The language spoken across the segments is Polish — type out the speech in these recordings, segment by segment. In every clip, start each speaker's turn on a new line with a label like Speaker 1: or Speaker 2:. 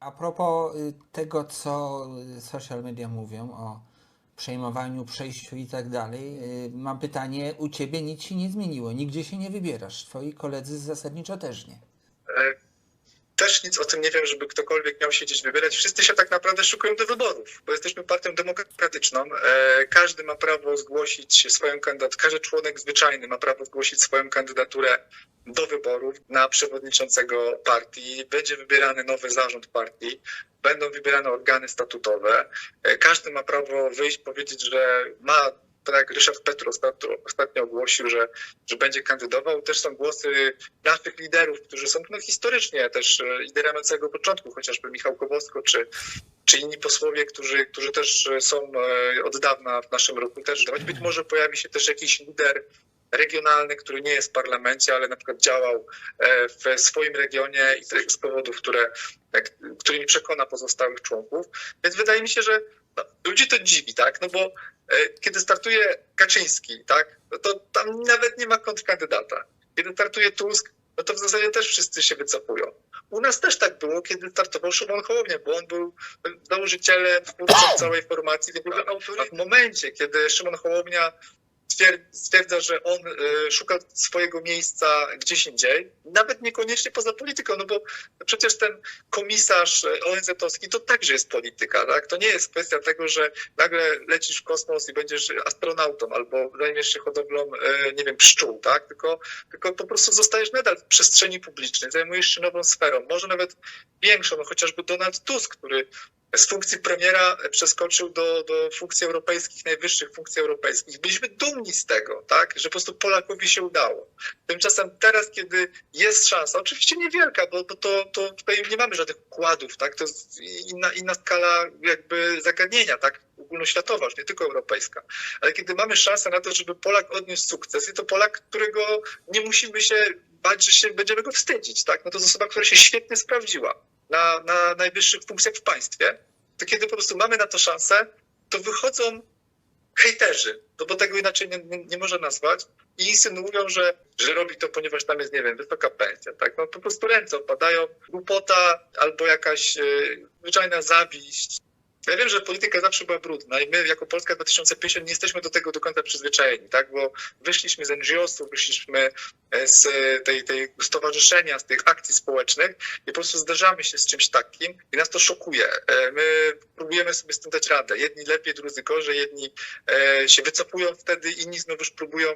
Speaker 1: A propos y, tego, co y, social media mówią o przejmowaniu, przejściu i tak dalej, y, mam pytanie, u ciebie nic się nie zmieniło, nigdzie się nie wybierasz, twoi koledzy zasadniczo też nie.
Speaker 2: Też nic o tym nie wiem, żeby ktokolwiek miał się gdzieś wybierać. Wszyscy się tak naprawdę szukają do wyborów, bo jesteśmy partią demokratyczną. E, Każdy ma prawo zgłosić swoją kandydaturę, każdy członek zwyczajny ma prawo zgłosić swoją kandydaturę do wyborów na przewodniczącego partii. Będzie wybierany nowy zarząd partii, będą wybierane organy statutowe. E, Każdy ma prawo wyjść, powiedzieć, że ma, tak jak Ryszard Petru ostatnio, ostatnio ogłosił, że że będzie kandydował. Też są głosy naszych liderów, którzy są no, historycznie też e, liderami od samego początku, chociażby Michał Kowalsko czy, czy inni posłowie, którzy, którzy też są e, od dawna w naszym ruchu też. Być może pojawi się też jakiś lider regionalny, który nie jest w parlamencie, ale na przykład działał e, w swoim regionie i z powodów, które, którymi przekona pozostałych członków. Więc wydaje mi się, że ludzi to dziwi, tak? No bo e, kiedy startuje Kaczyński, tak? No to tam nawet nie ma kontrkandydata. Kiedy startuje Tusk, no to w zasadzie też wszyscy się wycofują. U nas też tak było, kiedy startował Szymon Hołownia, bo on był założycielem, twórcą całej formacji, w momencie, kiedy Szymon Hołownia stwierdza, że on y, szuka swojego miejsca gdzieś indziej, nawet niekoniecznie poza polityką, no bo przecież ten komisarz y, ONZ-owski to także jest polityka, tak? To nie jest kwestia tego, że nagle lecisz w kosmos i będziesz astronautą albo zajmiesz się hodowlą, y, nie wiem, pszczół, tak? Tylko, tylko po prostu zostajesz nadal w przestrzeni publicznej, zajmujesz się nową sferą, może nawet większą, no chociażby Donald Tusk, który z funkcji premiera przeskoczył do, do funkcji europejskich, najwyższych funkcji europejskich. Byliśmy dumni z tego, tak, że po prostu Polakowi się udało. Tymczasem teraz, kiedy jest szansa, oczywiście niewielka, bo, bo to, to tutaj nie mamy żadnych układów, tak, to jest inna, inna skala jakby zagadnienia, tak, ogólnoświatowa, nie tylko europejska. Ale kiedy mamy szansę na to, żeby Polak odniósł sukces i to Polak, którego nie musimy się bać, że się będziemy go wstydzić, tak, no to jest osoba, która się świetnie sprawdziła na, na najwyższych funkcjach w państwie, to kiedy po prostu mamy na to szansę, to wychodzą hejterzy, no bo tego inaczej nie, nie, nie można nazwać, i insynuują, że, że robi to, ponieważ tam jest, nie wiem, wysoka pensja, tak? No po prostu ręce opadają, głupota albo jakaś e, zwyczajna zawiść. Ja wiem, że polityka zawsze była brudna i my jako Polska 2050 nie jesteśmy do tego do końca przyzwyczajeni, tak? Bo wyszliśmy z NGO-sów, wyszliśmy z tej, tej stowarzyszenia, z tych akcji społecznych i po prostu zderzamy się z czymś takim i nas to szokuje. E, My próbujemy sobie z tym dać radę. Jedni lepiej, drudzy gorzej, jedni e, się wycofują wtedy, inni znowuż próbują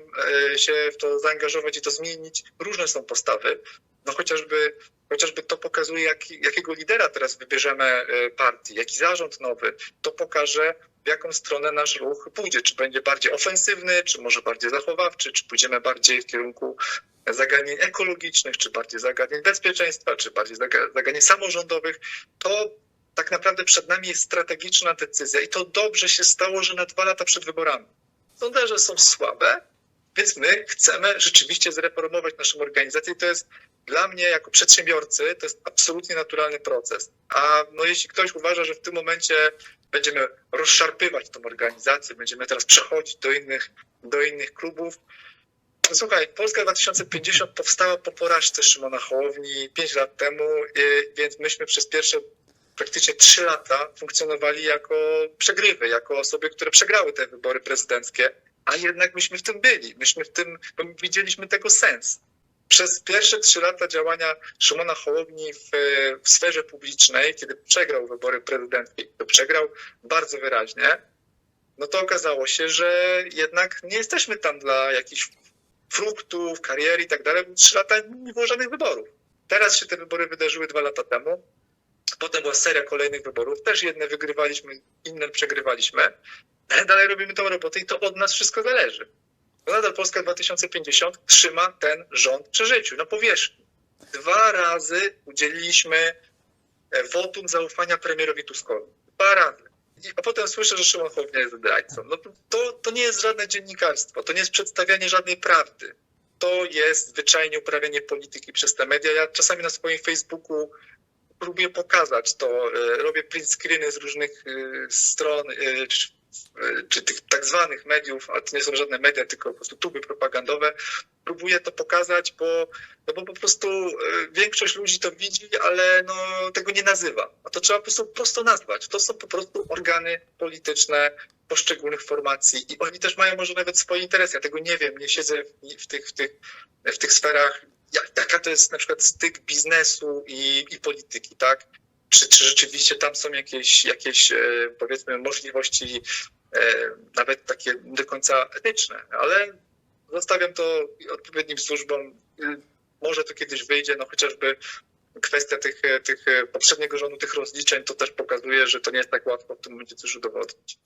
Speaker 2: e, się w to zaangażować i to zmienić. Różne są postawy. No chociażby, chociażby to pokazuje, jak, jakiego lidera teraz wybierzemy e, partii, jaki zarząd nowy. To pokaże, w jaką stronę nasz ruch pójdzie. Czy będzie bardziej ofensywny, czy może bardziej zachowawczy, czy pójdziemy bardziej w kierunku zagadnień ekologicznych, czy bardziej zagadnień bezpieczeństwa, czy bardziej zaga- zagadnień samorządowych. To tak naprawdę przed nami jest strategiczna decyzja i to dobrze się stało, że na dwa lata przed wyborami. Sondaże są słabe, więc my chcemy rzeczywiście zreformować naszą organizację to jest dla mnie jako przedsiębiorcy to jest absolutnie naturalny proces. A no jeśli ktoś uważa, że w tym momencie będziemy rozszarpywać tą organizację, będziemy teraz przechodzić do innych, do innych klubów, no Słuchaj, Polska 2050 powstała po porażce Szymona Hołowni 5 lat temu, y, więc myśmy przez pierwsze praktycznie 3 lata funkcjonowali jako przegrywy, jako osoby, które przegrały te wybory prezydenckie, a jednak myśmy w tym byli, myśmy w tym, bo my widzieliśmy tego sens. Przez pierwsze trzy lata działania Szymona Hołowni w, w sferze publicznej, kiedy przegrał wybory prezydenckie, to przegrał bardzo wyraźnie, no to okazało się, że jednak nie jesteśmy tam dla jakichś fruktów, kariery i tak dalej. Trzy lata nie było żadnych wyborów. Teraz się te wybory wydarzyły dwa lata temu. Potem była seria kolejnych wyborów. Też jedne wygrywaliśmy, inne przegrywaliśmy. Ale dalej robimy tą robotę i to od nas wszystko zależy. Nadal Polska 2050 trzyma ten rząd przy życiu, na powierzchni. Dwa razy udzieliliśmy e, wotum zaufania premierowi Tuskowi. Dwa razy. I- A potem słyszę, że Szymon Hołownia jest zdrajcą. No to- to, nie jest żadne dziennikarstwo, to nie jest przedstawianie żadnej prawdy. To jest zwyczajnie uprawianie polityki przez te media. Ja czasami na swoim Facebooku próbuję pokazać to, e, robię print screeny z różnych e, stron, czy e, czy tych tak zwanych mediów, a to nie są żadne media, tylko po prostu tuby propagandowe, próbuje to pokazać, bo, no bo po prostu e, większość ludzi to widzi, ale no, tego nie nazywa. A to trzeba po prostu prosto nazwać. To są po prostu organy polityczne poszczególnych formacji i oni też mają może nawet swoje interesy. Ja tego nie wiem, nie siedzę w, w, tych, w, tych, w tych sferach, jak, jaka to jest na przykład styk biznesu i, i polityki, tak? Czy, czy rzeczywiście tam są jakieś, jakieś e, powiedzmy możliwości e, nawet takie do końca etyczne, ale zostawiam to odpowiednim służbom. Y, Może to kiedyś wyjdzie, no chociażby kwestia tych, tych poprzedniego rządu, tych rozliczeń, to też pokazuje, że to nie jest tak łatwo w tym momencie coś udowodnić.